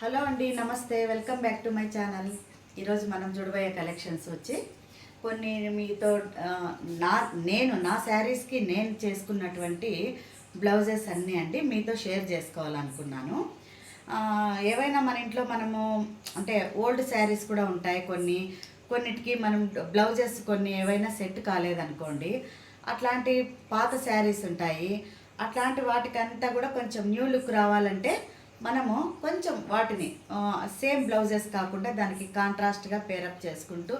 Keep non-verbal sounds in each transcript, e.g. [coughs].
Hello అండి నమస్తే. Welcome back to my channel. ఈరోజు మనం చూడబోయే కలెక్షన్స్ వచ్చి కొన్ని మీతో నా నేను నా శారీస్కి నేను చేసుకున్నటువంటి బ్లౌజెస్ అన్నీ అండి మీతో షేర్ చేసుకోవాలనుకున్నాను. ఏవైనా మన ఇంట్లో మనము అంటే ఓల్డ్ శారీస్ కూడా ఉంటాయి కొన్ని. కొన్నిటికి మనం బ్లౌజెస్ కొన్ని ఏవైనా సెట్ కాలేదనుకోండి అట్లాంటి పాత శారీస్ ఉంటాయి. అట్లాంటి వాటికంతా కూడా కొంచెం న్యూ లుక్ రావాలంటే మనము కొంచెం వాటిని సేమ్ బ్లౌజెస్ కాకుండా దానికి కాంట్రాస్ట్గా పేరప్ చేసుకుంటూ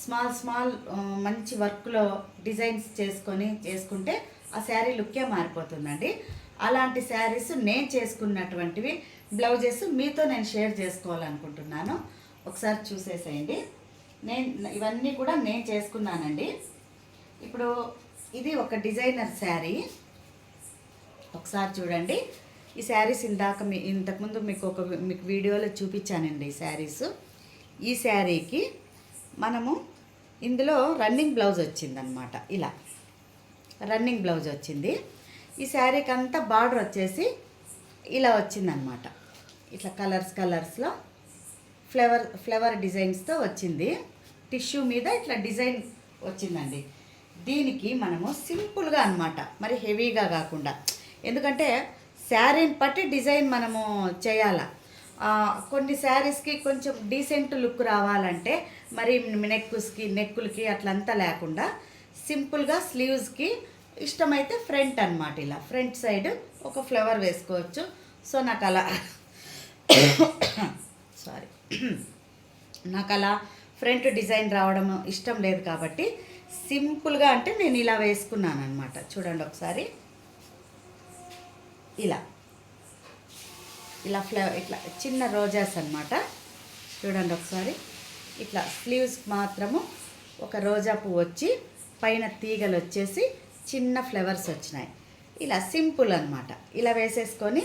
స్మాల్ స్మాల్ మంచి వర్క్లో డిజైన్స్ చేసుకొని చేసుకుంటే ఆ శారీ లుక్కే మారిపోతుందండి. అలాంటి శారీస్ నేను చేసుకున్నటువంటివి బ్లౌజెస్ మీతో నేను షేర్ చేసుకోవాలనుకుంటున్నాను. ఒకసారి చూసేసేయండి. నేను ఇవన్నీ కూడా నేను చేసుకున్నానండి. ఇప్పుడు ఇది ఒక డిజైనర్ శారీ. ఒకసారి చూడండి. ఈ శారీస్ ఇందాక మీ ఇంతకుముందు మీకు ఒక మీకు వీడియోలో చూపించానండి ఈ శారీస్. ఈ శారీకి మనము ఇందులో రన్నింగ్ బ్లౌజ్ వచ్చిందనమాట. ఇలా రన్నింగ్ బ్లౌజ్ వచ్చింది. ఈ శారీకి అంతా బార్డర్ వచ్చేసి ఇలా వచ్చిందనమాట. ఇట్లా కలర్స్ కలర్స్లో ఫ్లవర్ ఫ్లవర్ డిజైన్స్తో వచ్చింది. టిష్యూ మీద ఇట్లా డిజైన్ వచ్చిందండి. దీనికి మనము సింపుల్గా అన్నమాట మరి హెవీగా కాకుండా. ఎందుకంటే శారీని బట్టి డిజైన్ మనము చేయాల. కొన్ని శారీస్కి కొంచెం డీసెంట్ లుక్ రావాలంటే మరి నెక్కుస్కి నెక్కులకి అట్లంతా లేకుండా సింపుల్గా స్లీవ్స్కి ఇష్టమైతే ఫ్రంట్ అన్నమాట ఇలా. ఫ్రంట్ సైడ్ ఒక ఫ్లవర్ వేసుకోవచ్చు. సో నాకు అలా [coughs] సారీ. [coughs] నాకు అలా ఫ్రంట్ డిజైన్ రావడం ఇష్టం లేదు కాబట్టి సింపుల్గా అంటే నేను ఇలా వేసుకున్నాను అనమాట చూడండి ఒకసారి. ఇలా. ఇలా ఫ్లవర్ ఇట్లా చిన్న రోజాస్ అనమాట చూడండి ఒకసారి. ఇట్లా స్లీవ్స్ మాత్రము ఒక రోజా పువ్వు వచ్చి పైన తీగలు వచ్చేసి చిన్న ఫ్లవర్స్ వచ్చినాయి. ఇలా సింపుల్ అనమాట ఇలా వేసేసుకొని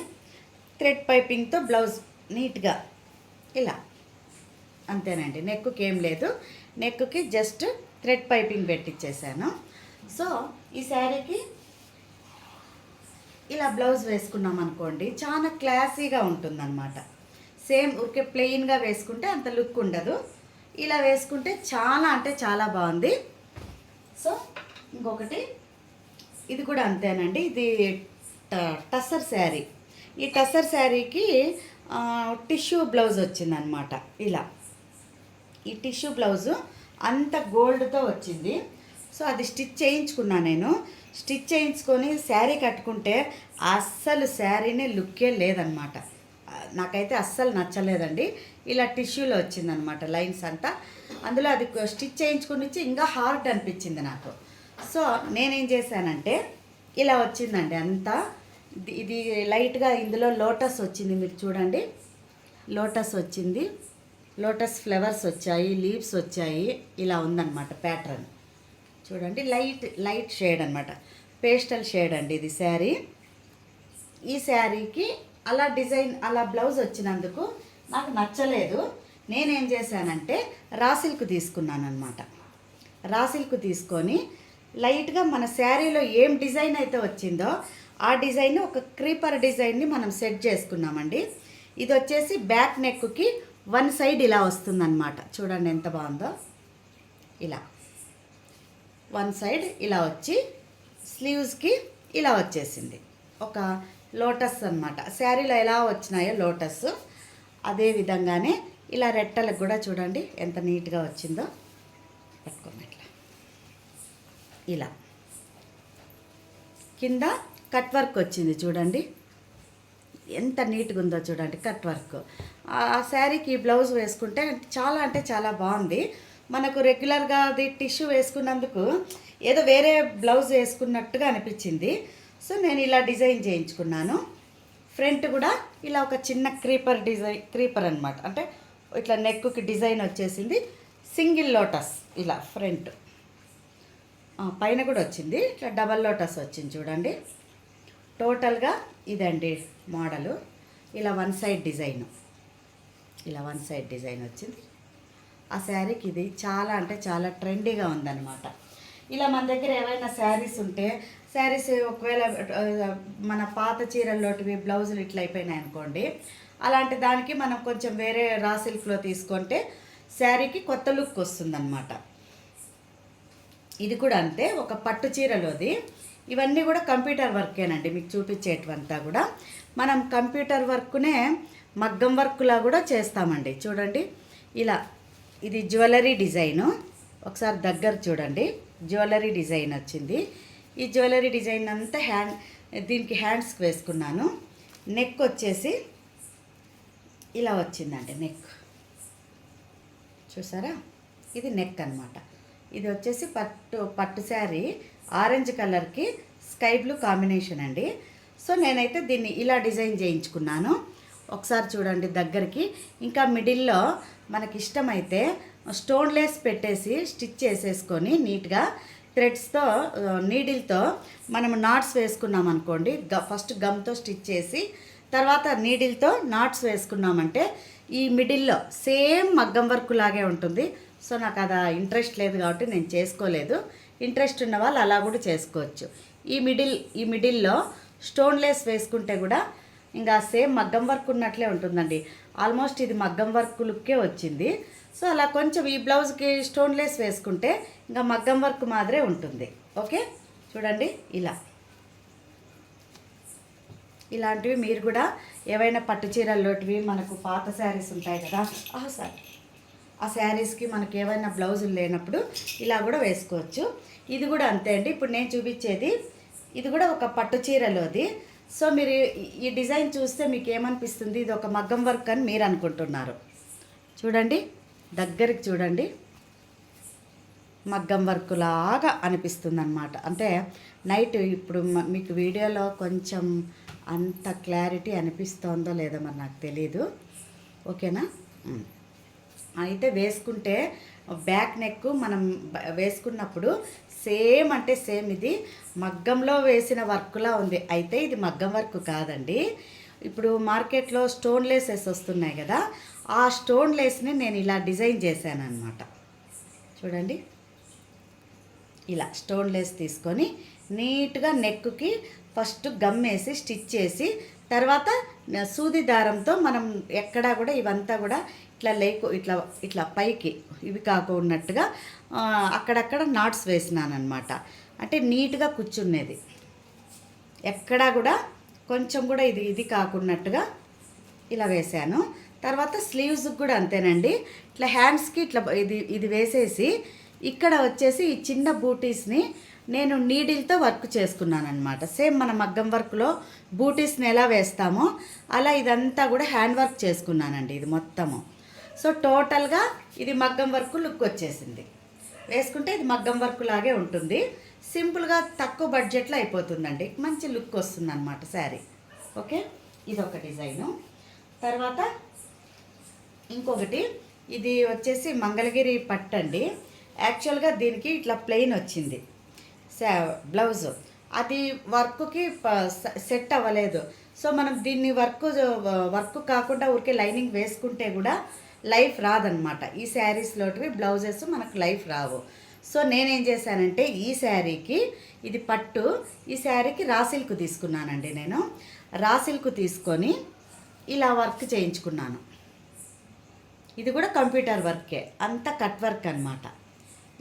థ్రెడ్ పైపింగ్తో బ్లౌజ్ నీట్గా ఇలా. అంతేనండి. నెక్కుకి ఏం లేదు. నెక్కుకి జస్ట్ థ్రెడ్ పైపింగ్ పెట్టించేసాను సో ఈ శారీకి ఇలా బ్లౌజ్ వేసుకున్నాం అనుకోండి చాలా క్లాసీగా ఉంటుందన్నమాట. సేమ్ ఊరికే ప్లెయిన్గా వేసుకుంటే అంత లుక్ ఉండదు. ఇలా వేసుకుంటే చాలా అంటే చాలా బాగుంది. సో ఇంకొకటి ఇది కూడా అంతేనండి. ఇది ట- శారీ. ఈ టసర్ శారీకి టిష్యూ బ్లౌజ్ వచ్చిందనమాట ఇలా. ఈ టిష్యూ బ్లౌజు అంత గోల్డ్తో వచ్చింది. సో అది స్టిచ్ చేయించుకున్నా నేను. స్టిచ్ చేయించుకొని శారీ కట్టుకుంటే అస్సలు శారీనే లుక్కే లేదనమాట నాకైతే అస్సలు నచ్చలేదండి. ఇలా టిష్యూలో వచ్చిందనమాట లైన్స్ అంతా. అందులో అది స్టిచ్ చేయించుకుని వచ్చి ఇంకా హార్డ్ అనిపించింది నాకు. సో నేనేం చేశానంటే ఇలా వచ్చిందండి అంతా. ఇది- ఇది లైట్గా ఇందులో లోటస్ వచ్చింది మీరు చూడండి. లోటస్ వచ్చింది. లోటస్ ఫ్లవర్స్ వచ్చాయి లీవ్స్ వచ్చాయి. ఇలా ఉందన్నమాట ప్యాటర్న్. చూడండి లైట్ లైట్ షేడ్ అనమాట పేస్టల్ షేడ్ అండి ఇది శారీ. ఈ శారీకి అలా డిజైన్ అలా బ్లౌజ్ వచ్చినందుకు నాకు నచ్చలేదు. నేనేం చేశానంటే రాసిల్కు తీసుకున్నాను అనమాట రాసిల్కు తీసుకొని లైట్గా మన శారీలో ఏం డిజైన్ అయితే వచ్చిందో ఆ డిజైన్ ఒక క్రీపర్ డిజైన్ని మనం సెట్ చేసుకున్నామండి. ఇది వచ్చేసి బ్యాక్ నెక్కి వన్ సైడ్ ఇలా వస్తుందన్నమాట. చూడండి ఎంత బాగుందో. ఇలా. వన్ సైడ్ ఇలా వచ్చి స్లీవ్స్కి ఇలా వచ్చేసింది. ఒక లోటస్ అన్నమాట. శారీలో ఎలా వచ్చినాయో లోటస్. అదే విధంగానే ఇలా రెట్టలకు కూడా చూడండి ఎంత నీట్గా వచ్చిందో. పట్టుకోండి ఇట్లా. ఇలా. కింద కట్ వర్క్ వచ్చింది చూడండి. ఎంత నీట్గా ఉందో చూడండి కట్ వర్క్. ఆ శారీకి బ్లౌజ్ వేసుకుంటే చాలా అంటే చాలా బాగుంది. మనకు రెగ్యులర్గా అది టిష్యూ వేసుకున్నందుకు ఏదో వేరే బ్లౌజ్ వేసుకున్నట్టుగా అనిపించింది. సో నేను ఇలా డిజైన్ చేయించుకున్నాను. ఫ్రంట్ కూడా ఇలా ఒక చిన్న క్రీపర్ డిజైన్ క్రీపర్ అనమాట అంటే ఇట్లా నెక్కుకి డిజైన్ వచ్చేసింది. సింగిల్ లోటస్ ఇలా ఫ్రంట్ పైన కూడా వచ్చింది. ఇట్లా డబల్ లోటస్ వచ్చింది చూడండి. టోటల్గా ఇదండి మోడలు ఇలా వన్ సైడ్ డిజైన్ ఇలా వన్ సైడ్ డిజైన్ వచ్చింది. ఆ శారీకి ఇది చాలా అంటే చాలా ట్రెండీగా ఉందన్నమాట. ఇలా మన దగ్గర ఏవైనా శారీస్ ఉంటే శారీస్ ఒకవేళ మన పాత చీరల్లోటివి బ్లౌజులు ఇట్లా అయిపోయినాయి అనుకోండి అలాంటి దానికి మనం కొంచెం వేరే రా సిల్క్లో తీసుకుంటే శారీకి కొత్త లుక్ వస్తుందన్నమాట. ఇది కూడా అంతే ఒక పట్టు చీరలోది. ఇవన్నీ కూడా కంప్యూటర్ వర్కేనండి మీకు చూపించేటివంతా కూడా. మనం కంప్యూటర్ వర్క్నే మగ్గం వర్క్లా కూడా చేస్తామండి. చూడండి ఇలా ఇది జ్యువెలరీ డిజైను. ఒకసారి దగ్గర చూడండి. జ్యువెలరీ డిజైన్ వచ్చింది. ఈ జ్యువెలరీ డిజైన్ అంతా హ్యాండ్ దీనికి హ్యాండ్స్కి వేసుకున్నాను. నెక్ వచ్చేసి ఇలా వచ్చిందండి నెక్. చూసారా? ఇది నెక్ అనమాట ఇది వచ్చేసి పట్టు పట్టు శారీ. ఆరెంజ్ కలర్కి స్కై బ్లూ కాంబినేషన్ అండి. సో నేనైతే దీన్ని ఇలా డిజైన్ చేయించుకున్నాను. ఒకసారి చూడండి దగ్గరికి. ఇంకా మిడిల్లో మనకి ఇష్టమైతే స్టోన్లెస్ పెట్టేసి స్టిచ్ చేసేసుకొని నీట్గా థ్రెడ్స్తో నీడిల్తో మనం నాట్స్ వేసుకున్నాం అనుకోండి గ ఫస్ట్ గమ్తో స్టిచ్ చేసి తర్వాత నీడిల్తో నాట్స్ వేసుకున్నామంటే ఈ మిడిల్లో సేమ్ మగ్గం వర్క్ లాగే ఉంటుంది. సో నాకు అది ఇంట్రెస్ట్ లేదు కాబట్టి నేను చేసుకోలేదు. ఇంట్రెస్ట్ ఉన్న వాళ్ళు అలా కూడా చేసుకోవచ్చు. ఈ మిడిల్ ఈ మిడిల్లో స్టోన్లెస్ వేసుకుంటే కూడా ఇంకా సేమ్ మగ్గం వర్క్ ఉన్నట్లే ఉంటుందండి. ఆల్మోస్ట్ ఇది మగ్గం వర్క్ లుక్కే వచ్చింది. సో అలా కొంచెం ఈ బ్లౌజ్కి స్టోన్లెస్ వేసుకుంటే ఇంకా మగ్గం వర్క్ మాదిరే ఉంటుంది. ఓకే? చూడండి ఇలా. ఇలాంటివి మీరు కూడా ఏవైనా పట్టు చీరల్లోటివి మనకు పాత శారీస్ ఉంటాయి కదా ఆ సార్ ఆ శారీస్కి మనకి ఏవైనా బ్లౌజులు లేనప్పుడు ఇలా కూడా వేసుకోవచ్చు. ఇది కూడా అంతే అండి. ఇప్పుడు నేను చూపించేది ఇది కూడా ఒక పట్టు చీరలోది. సో మీరు ఈ- డిజైన్ చూస్తే మీకు ఏమనిపిస్తుంది? ఇది ఒక మగ్గం వర్క్ అని మీరు అనుకుంటున్నారు. చూడండి దగ్గరికి చూడండి. మగ్గం వర్క్ లాగా అనిపిస్తుంది అనమాట అంటే నైట్ ఇప్పుడు మీకు వీడియోలో కొంచెం అంత క్లారిటీ అనిపిస్తోందో లేదో మరి నాకు తెలీదు. ఓకేనా? అయితే వేసుకుంటే బ్యాక్ నెక్ మనం వేసుకున్నప్పుడు సేమ్ అంటే సేమ్ ఇది. మగ్గంలో వేసిన వర్క్లా ఉంది. అయితే ఇది మగ్గం వర్క్ కాదండి. ఇప్పుడు మార్కెట్లో స్టోన్ లేసెస్ వస్తున్నాయి కదా ఆ స్టోన్ లేస్ని నేను ఇలా డిజైన్ చేశాను అనమాట చూడండి. ఇలా స్టోన్ లేస్ తీసుకొని నీట్గా నెక్కుకి ఫస్ట్ గమ్ వేసి స్టిచ్ చేసి తర్వాత సూది దారంతో మనం ఎక్కడా కూడా ఇవంతా కూడా ఇట్లా లేకు ఇట్లా ఇట్లా పైకి ఇవి కాకున్నట్టుగా అక్కడక్కడ నాట్స్ వేసినాను అనమాట అంటే నీట్గా కూర్చునేది ఎక్కడా కూడా కొంచెం కూడా ఇది ఇది కాకున్నట్టుగా ఇలా వేసాను. తర్వాత స్లీవ్స్కి కూడా అంతేనండి. ఇట్లా హ్యాండ్స్కి ఇట్లా ఇది ఇది వేసేసి ఇక్కడ వచ్చేసి ఈ చిన్న బూటీస్ని నేను నీడిల్తో వర్క్ చేసుకున్నాను అనమాట సేమ్ మన మగ్గం వర్క్లో బూటీస్ని ఎలా వేస్తామో అలా ఇదంతా కూడా హ్యాండ్ వర్క్ చేసుకున్నానండి ఇది మొత్తము. సో టోటల్గా ఇది మగ్గం వర్క్ లుక్ వచ్చేసింది. వేసుకుంటే ఇది మగ్గం వర్క్ లాగే ఉంటుంది. సింపుల్గా తక్కువ బడ్జెట్లో అయిపోతుందండి. మంచి లుక్ వస్తుంది అనమాట శారీ. ఓకే? ఇది ఒక డిజైను తర్వాత ఇంకొకటి ఇది వచ్చేసి మంగళగిరి పట్టు అండి. యాక్చువల్గా దీనికి ఇట్లా ప్లెయిన్ వచ్చింది. సా బ్లౌజ్ అది వర్క్కి సెట్ అవ్వలేదు. సో మనం దీన్ని వర్క్ వర్క్ కాకుండా ఊరికే లైనింగ్ వేసుకుంటే కూడా లైఫ్ రాదనమాట ఈ శారీస్లోటివి బ్లౌజెస్ మనకు లైఫ్ రావు. సో నేనేం చేశానంటే ఈ శారీకి ఇది పట్టు ఈ శారీకి రా సిల్క్ తీసుకున్నానండి నేను. రా సిల్క్ తీసుకొని ఇలా వర్క్ చేయించుకున్నాను. ఇది కూడా కంప్యూటర్ వర్కే అంతా కట్ వర్క్ అనమాట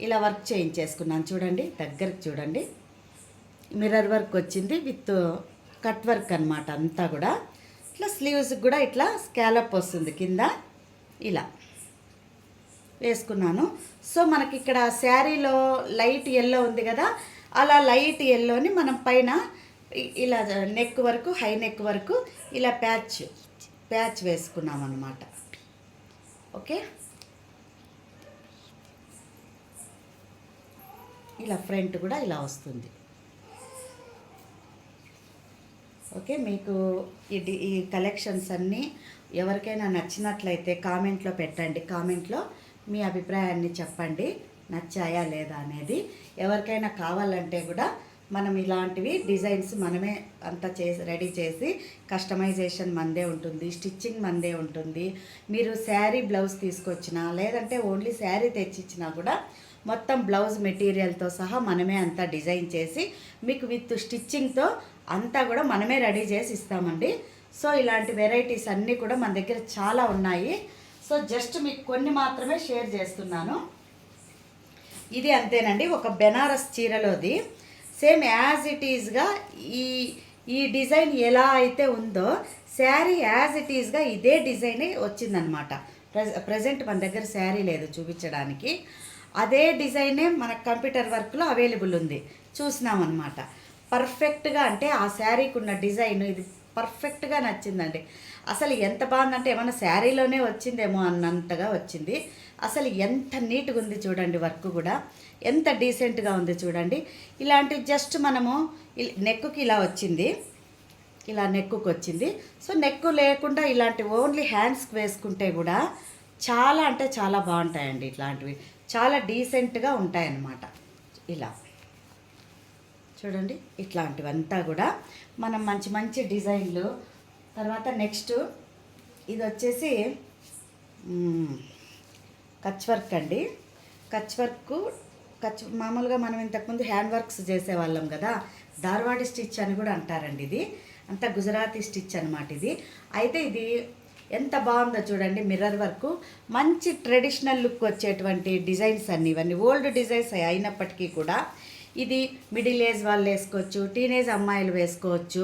ఇలా వర్క్ చేయించేసుకున్నాను. చూడండి దగ్గరకు చూడండి. మిర్రర్ వర్క్ వచ్చింది విత్ కట్ వర్క్ అనమాట అంతా కూడా. ఇట్లా స్లీవ్స్కి కూడా ఇట్లా స్కాలప్ వస్తుంది కింద. ఇలా వేసుకున్నాను. సో మనకి ఇక్కడ శారీలో లైట్ ఎల్లో ఉంది కదా అలా లైట్ ఎల్లోని మనం పైన ఇలా నెక్ వరకు హై నెక్ వరకు ఇలా ప్యాచ్ ప్యాచ్ వేసుకున్నాం అనమాట ఓకే? ఇలా ఫ్రంట్ కూడా ఇలా వస్తుంది. ఓకే? మీకు ఈ ఈ కలెక్షన్స్ అన్నీ ఎవరికైనా నచ్చినట్లయితే కామెంట్లో పెట్టండి. కామెంట్లో మీ అభిప్రాయాన్ని చెప్పండి. నచ్చాయా లేదా అనేది. ఎవరికైనా కావాలంటే కూడా మనం ఇలాంటివి డిజైన్స్ మనమే అంతా చేసి రెడీ చేసి కస్టమైజేషన్ మందే ఉంటుంది స్టిచ్చింగ్ మందే ఉంటుంది. మీరు శారీ బ్లౌజ్ తీసుకొచ్చినా లేదంటే ఓన్లీ శారీ తెచ్చిచ్చినా కూడా మొత్తం బ్లౌజ్ మెటీరియల్తో సహా మనమే అంతా డిజైన్ చేసి మీకు విత్ స్టిచ్చింగ్తో అంతా కూడా మనమే రెడీ చేసి ఇస్తామండి. సో ఇలాంటి వెరైటీస్ అన్నీ కూడా మన దగ్గర చాలా ఉన్నాయి. సో జస్ట్ మీకు కొన్ని మాత్రమే షేర్ చేస్తున్నాను. ఇది అంతేనండి ఒక బెనారస్ చీరలోది. సేమ్ యాజ్ ఇట్ ఈజ్గా ఈ ఈ డిజైన్ ఎలా అయితే ఉందో శారీ యాజ్ ఇట్ ఈజ్గా ఇదే డిజైనే వచ్చిందనమాట. ప్రెజ ప్రజెంట్ మన దగ్గర శారీ లేదు చూపించడానికి. అదే డిజైనే మన కంప్యూటర్ వర్క్లో అవైలబుల్ ఉంది. చూసినామన్నమాట పర్ఫెక్ట్గా అంటే ఆ శారీకి ఉన్న డిజైన్ ఇది పర్ఫెక్ట్గా నచ్చిందండి. అసలు ఎంత బాగుందంటే ఏమన్నా శారీలోనే వచ్చిందేమో అన్నంతగా వచ్చింది. అసలు ఎంత నీట్గా ఉంది చూడండి వర్క్ కూడా. ఎంత డీసెంట్గా ఉంది చూడండి. ఇలాంటి జస్ట్ మనము ఇల్- నెక్కుకి ఇలా వచ్చింది. ఇలా నెక్కుకి వచ్చింది. సో నెక్కు లేకుండా ఇలాంటి ఓన్లీ హ్యాండ్స్కి వేసుకుంటే కూడా చాలా అంటే చాలా బాగుంటాయండి ఇట్లాంటివి. చాలా డీసెంట్గా ఉంటాయన్నమాట. ఇలా. చూడండి ఇట్లాంటివంతా కూడా మనం మంచి మంచి డిజైన్లు. తర్వాత నెక్స్ట్ ఇది వచ్చేసి కచ్ వర్క్ అండి. కచ్ వర్క్ కచ్ మామూలుగా మనం ఇంతకుముందు హ్యాండ్ వర్క్స్ చేసేవాళ్ళం కదా ధార్వాడి స్టిచ్ అని కూడా అంటారండి ఇది. అంతా గుజరాతీ స్టిచ్ అనమాట ఇది. అయితే ఇది ఎంత బాగుందో చూడండి మిర్రర్ వర్క్. మంచి ట్రెడిషనల్ లుక్ వచ్చేటువంటి డిజైన్స్ అన్ని. ఇవన్నీ ఓల్డ్ డిజైన్స్ అయినప్పటికీ కూడా ఇది మిడిల్ ఏజ్ వాళ్ళు వేసుకోవచ్చు టీనేజ్ అమ్మాయిలు వేసుకోవచ్చు.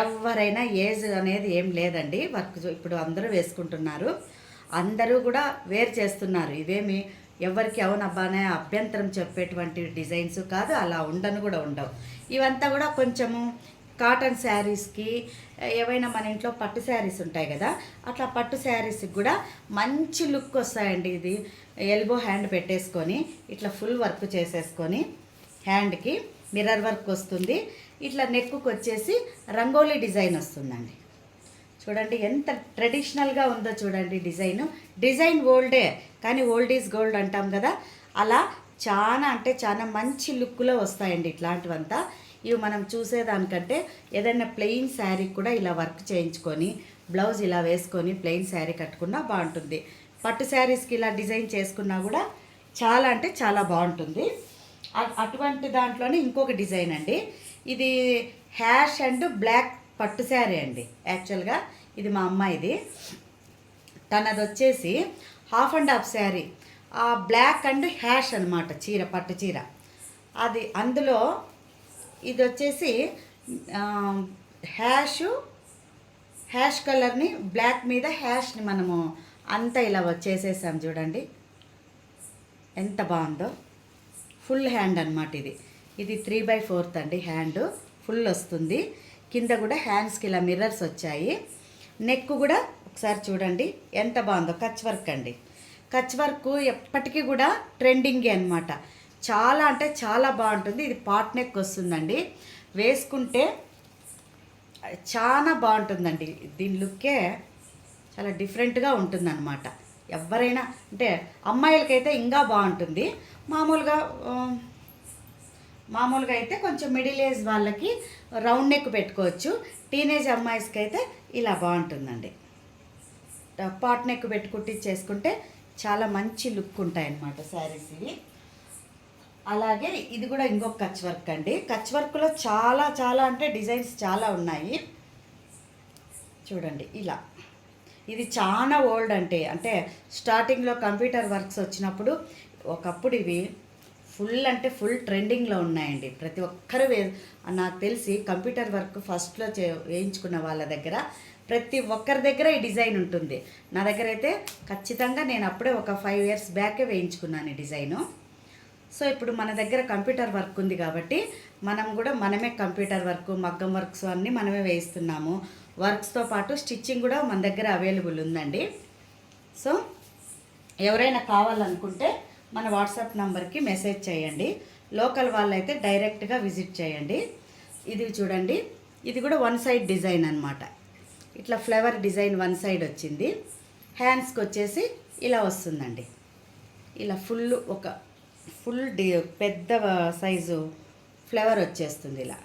ఎవరైనా ఏజ్ అనేది ఏం లేదండి. వర్క్ ఇప్పుడు అందరూ వేసుకుంటున్నారు. అందరూ కూడా వేర్ చేస్తున్నారు. ఇవేమి ఎవరికి అవునబ్బానే అభ్యంతరం చెప్పేటువంటి డిజైన్స్ కాదు అలా ఉండను కూడా ఉండవు. ఇవంతా కూడా కొంచెము కాటన్ శారీస్కి ఏవైనా మన ఇంట్లో పట్టు శారీస్ ఉంటాయి కదా అట్లా పట్టు శారీస్కి కూడా మంచి లుక్ వస్తాయండి. ఇది ఎల్బో హ్యాండ్ పెట్టేసుకొని ఇట్లా ఫుల్ వర్క్ చేసేసుకొని హ్యాండ్కి మిర్రర్ వర్క్ వస్తుంది. ఇట్లా నెక్కుకు వచ్చేసి రంగోలీ డిజైన్ వస్తుందండి. చూడండి ఎంత ట్రెడిషనల్గా ఉందో చూడండి డిజైన్. డిజైన్ ఓల్డే కానీ ఓల్డ్ ఈజ్ గోల్డ్ అంటాం కదా. అలా చాలా అంటే చాలా మంచి లుక్లో వస్తాయండి ఇట్లాంటివంతా. ఇవి మనం చూసేదానికంటే ఏదైనా ప్లెయిన్ శారీ కూడా ఇలా వర్క్ చేయించుకొని బ్లౌజ్ ఇలా వేసుకొని ప్లెయిన్ శారీ కట్టుకున్నా బాగుంటుంది. పట్టు శారీస్కి ఇలా డిజైన్ చేసుకున్నా కూడా చాలా అంటే చాలా బాగుంటుంది. అటువంటి దాంట్లోనే ఇంకొక డిజైన్ అండి. ఇది హ్యాష్ అండ్ బ్లాక్ పట్టు శారీ అండి. యాక్చువల్గా ఇది మా అమ్మాయిది. తనది వచ్చేసి హాఫ్ అండ్ హాఫ్ శారీ. ఆ బ్లాక్ అండ్ హ్యాష్ అన్నమాట చీర పట్టు చీర. అది అందులో ఇది వచ్చేసి హ్యాష్ హ్యాషు హ్యాష్ కలర్ని బ్లాక్ మీద హ్యాష్ని మనము అంతా ఇలా వచ్చేసేసాం చూడండి. ఎంత బాగుందో. ఫుల్ హ్యాండ్ అన్నమాట ఇది. ఇది త్రీ బై ఫోర్త్ అండి హ్యాండ్. ఫుల్ వస్తుంది. కింద కూడా హ్యాండ్స్కి ఇలా మిర్రర్స్ వచ్చాయి. నెక్ కూడా ఒకసారి చూడండి. ఎంత బాగుందో. కచ్ వర్క్ అండి. కచ్ వర్క్ ఎప్పటికీ కూడా ట్రెండింగే అనమాట చాలా అంటే చాలా బాగుంటుంది. ఇది పాట్ నెక్ వస్తుందండి. వేసుకుంటే చాలా బాగుంటుందండి. దీని లుక్కే చాలా డిఫరెంట్గా ఉంటుందన్నమాట. ఎవరైనా అంటే అమ్మాయిలకైతే ఇంకా బాగుంటుంది. మామూలుగా మామూలుగా అయితే కొంచెం మిడిల్ ఏజ్ వాళ్ళకి రౌండ్ నెక్ పెట్టుకోవచ్చు. టీనేజ్ అమ్మాయిస్కి అయితే ఇలా బాగుంటుందండి. పాట్ నెక్ పెట్టి కుట్టించేసుకుంటే చాలా మంచి లుక్ ఉంటాయన్నమాట శారీస్ ఇవి. అలాగే ఇది కూడా ఇంకొక కచ్ వర్క్ అండి. కచ్ వర్క్లో చాలా చాలా అంటే డిజైన్స్ చాలా ఉన్నాయి. చూడండి ఇలా. ఇది చాలా ఓల్డ్ అంటే అంటే స్టార్టింగ్లో కంప్యూటర్ వర్క్స్ వచ్చినప్పుడు ఒకప్పుడు ఇవి ఫుల్ అంటే ఫుల్ ట్రెండింగ్లో ఉన్నాయండి. ప్రతి ఒక్కరు వే నాకు తెలిసి కంప్యూటర్ వర్క్ ఫస్ట్లో చే వేయించుకున్న వాళ్ళ దగ్గర ప్రతి ఒక్కరి దగ్గర ఈ డిజైన్ ఉంటుంది. నా దగ్గర అయితే ఖచ్చితంగా నేను అప్పుడే ఒక ఫైవ్ ఇయర్స్ బ్యాకే వేయించుకున్నాను ఈ డిజైను. సో ఇప్పుడు మన దగ్గర కంప్యూటర్ వర్క్ ఉంది కాబట్టి మనం కూడా మనమే కంప్యూటర్ వర్క్ మగ్గం వర్క్స్ అన్నీ మనమే వేయిస్తున్నాము. వర్క్స్తో పాటు స్టిచ్చింగ్ కూడా మన దగ్గర అవైలబుల్ ఉందండి. సో ఎవరైనా కావాలనుకుంటే మన వాట్సాప్ నంబర్కి మెసేజ్ చేయండి. లోకల్ వాళ్ళైతే డైరెక్ట్గా విజిట్ చేయండి. ఇది చూడండి. ఇది కూడా వన్ సైడ్ డిజైన్ అన్నమాట. ఇట్లా ఫ్లవర్ డిజైన్ వన్ సైడ్ వచ్చింది. హ్యాండ్స్కి వచ్చేసి ఇలా వస్తుందండి. ఇలా ఫుల్ ఒక ఫుల్ డి పెద్ద సైజు ఫ్లవర్ వచ్చేస్తుంది ఇలా.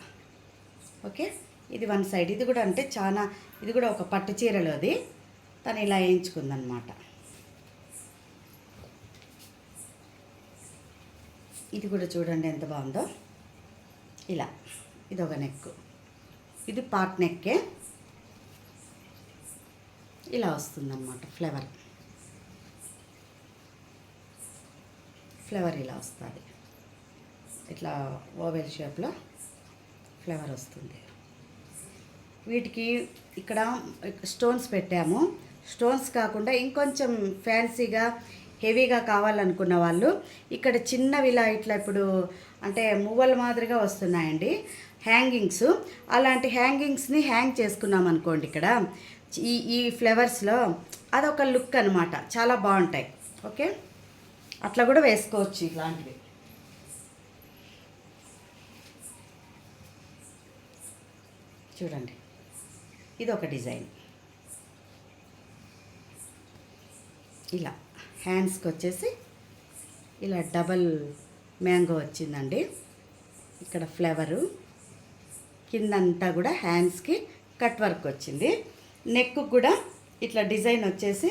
ఓకే? ఇది వన్ సైడ్. ఇది కూడా అంటే చాలా ఇది కూడా ఒక పట్టు చీరలోది తను ఇలా వేయించుకుందనమాట ఇది కూడా చూడండి ఎంత బాగుందో. ఇలా ఇది ఒక నెక్ ఇది పాట్ నెక్కే ఇలా వస్తుందన్నమాట ఫ్లేవర్ ఫ్లేవర్ ఇలా వస్తుంది. ఇట్లా ఓవెల్ షేప్లో ఫ్లేవర్ వస్తుంది. వీటికి ఇక్కడ స్టోన్స్ పెట్టాము. స్టోన్స్ కాకుండా ఇంకొంచెం ఫ్యాన్సీగా హెవీగా కావాలనుకున్న వాళ్ళు ఇక్కడ చిన్నవి ఇలా ఇట్లా ఇప్పుడు అంటే మువ్వల మాదిరిగా వస్తున్నాయండి. హ్యాంగింగ్స్. అలాంటి హ్యాంగింగ్స్ని హ్యాంగ్ చేసుకున్నాం అనుకోండి ఇక్కడ. ఈ ఈ ఫ్లవర్స్లో అదొక లుక్ అనమాట చాలా బాగుంటాయి. ఓకే? అట్లా కూడా వేసుకోవచ్చు ఇలాంటివి. చూడండి. ఇది ఒక డిజైన్. ఇలా హ్యాండ్స్కి వచ్చేసి ఇలా డబల్ మ్యాంగో వచ్చిందండి. ఇక్కడ ఫ్లేవరు. కిందంతా కూడా హ్యాండ్స్కి కట్ వర్క్ వచ్చింది. నెక్ కూడా ఇట్లా డిజైన్ వచ్చేసి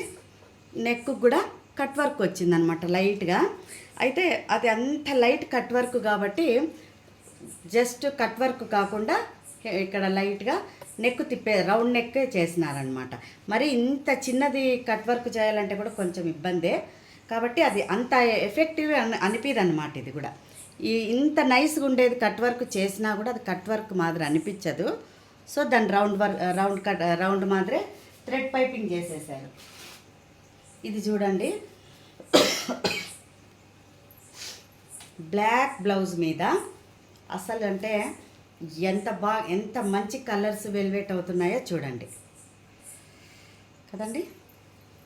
నెక్ కూడా కట్ వర్క్ వచ్చిందనమాట లైట్గా. అయితే అది అంత లైట్ కట్ వర్క్ కాబట్టి జస్ట్ కట్ వర్క్ కాకుండా ఇక్కడ లైట్గా నెక్ తిప్పే రౌండ్ నెక్ చేసినారనమాట. మరి ఇంత చిన్నది కట్ వర్క్ చేయాలంటే కూడా కొంచెం ఇబ్బందే. కాబట్టి అది అంత ఎఫెక్టివ్ అని అనిపిది అనమాట ఇది కూడా. ఈ ఇంత నైస్గా ఉండేది కట్ వర్క్ చేసినా కూడా అది కట్ వర్క్ మాదిరి అనిపించదు. సో దాని round work round cut round మాదిరే థ్రెడ్ పైపింగ్ చేసేసారు. ఇది చూడండి. బ్లాక్ బ్లౌజ్ మీద అసలు అంటే ఎంత బాగా ఎంత మంచి కలర్స్ వెల్వేట్ అవుతున్నాయో చూడండి. కదండి?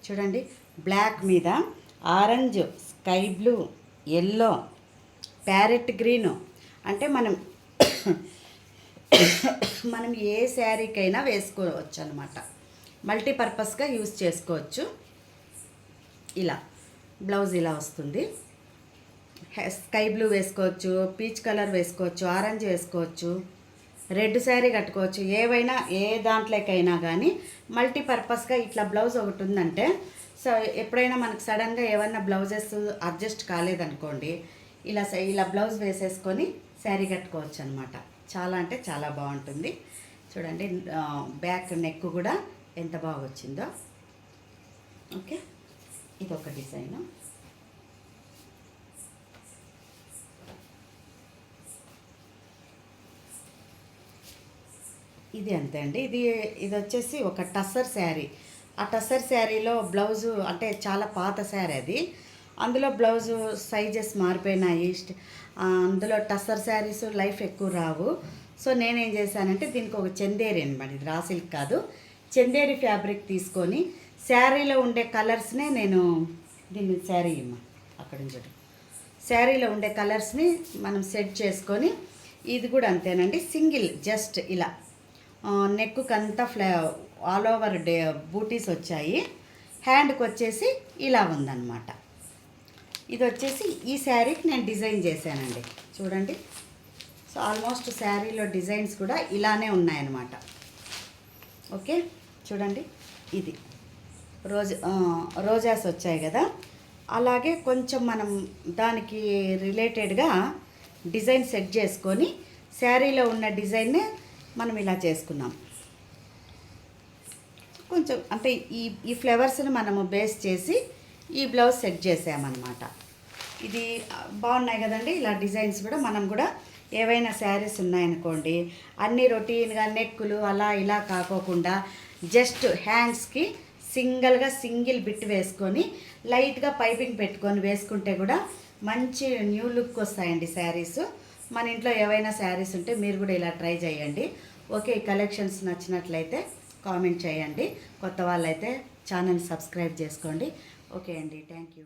చూడండి బ్లాక్ మీద orange sky blue yellow parrot green. అంటే మనం [coughs] మనం ఏ శారీకైనా వేసుకోవచ్చు అనమాట మల్టీపర్పస్గా యూస్ చేసుకోవచ్చు. ఇలా బ్లౌజ్ ఇలా వస్తుంది. స్కై బ్లూ వేసుకోవచ్చు పీచ్ కలర్ వేసుకోవచ్చు ఆరెంజ్ వేసుకోవచ్చు రెడ్ శారీ కట్టుకోవచ్చు ఏవైనా ఏ దాంట్లోకైనా కానీ మల్టీపర్పస్గా ఇట్లా బ్లౌజ్ ఒకటి ఉందంటే సో ఎప్పుడైనా మనకు సడన్గా ఏమైనా బ్లౌజెస్ అడ్జస్ట్ కాలేదనుకోండి ఇలా స- ఇలా బ్లౌజ్ వేసేసుకొని శారీ కట్టుకోవచ్చు అనమాట చాలా అంటే చాలా బాగుంటుంది. చూడండి బ్యాక్ నెక్ కూడా ఎంత బాగా వచ్చిందో ఓకే ఇది ఒక డిజైన్. ఇది అంతే అండి. ఇది ఇది వచ్చేసి ఒక టస్సర్ శారీ. ఆ టస్సర్ శారీలో బ్లౌజు అంటే చాలా పాత శారీ అది. అందులో బ్లౌజు సైజెస్ మారిపోయినాయి. అందులో టస్సర్ శారీస్ లైఫ్ ఎక్కువ రావు. సో నేనేం చేశానంటే దీనికి ఒక చందేరి అనమాట ఇది రా సిల్క్ కాదు. చందేరి ఫ్యాబ్రిక్ తీసుకొని శారీలో ఉండే కలర్స్నే నేను దీన్ని శారీ ఇమ్మ అక్కడ నుంచి శారీలో ఉండే కలర్స్ని మనం సెట్ చేసుకొని ఇది కూడా అంతేనండి. సింగిల్ జస్ట్ ఇలా. నెక్కు అంతా ఫ్లా ఆల్ ఓవర్ డే బూటీస్ వచ్చాయి. హ్యాండ్కి వచ్చేసి ఇలా ఉందన్నమాట. ఇది వచ్చేసి ఈ శారీకి నేను డిజైన్ చేశానండి. చూడండి. సో ఆల్మోస్ట్ శారీలో డిజైన్స్ కూడా ఇలానే ఉన్నాయన్నమాట. ఓకే? చూడండి. ఇది. రోజు రోజాస్ వచ్చాయి కదా. అలాగే కొంచెం మనం దానికి రిలేటెడ్గా డిజైన్ సెట్ చేసుకొని శారీలో ఉన్న డిజైన్నే మనం ఇలా చేసుకున్నాం. కొంచెం అంటే ఈ ఈ ఫ్లవర్స్ని మనము బేస్ చేసి ఈ బ్లౌజ్ సెట్ చేసామన్నమాట. ఇది బాగున్నాయి కదండి ఇలా డిజైన్స్ కూడా మనం కూడా ఏవైనా శారీస్ ఉన్నాయనుకోండి అన్ని రొటీన్గా నెక్కులు అలా ఇలా కాకోకుండా జస్ట్ హ్యాండ్స్కి సింగిల్గా సింగిల్ బిట్ వేసుకొని లైట్గా పైపింగ్ పెట్టుకొని వేసుకుంటే కూడా మంచి న్యూ లుక్ వస్తాయండి శారీస్. మన ఇంట్లో ఏవైనా శారీస్ ఉంటే మీరు కూడా ఇలా ట్రై చేయండి. ఓకే ఈ కలెక్షన్స్ నచ్చినట్లయితే కామెంట్ చేయండి. కొత్త వాళ్ళైతే ఛానల్ సబ్స్క్రైబ్ చేసుకోండి. ఓకే అండి థ్యాంక్ యూ.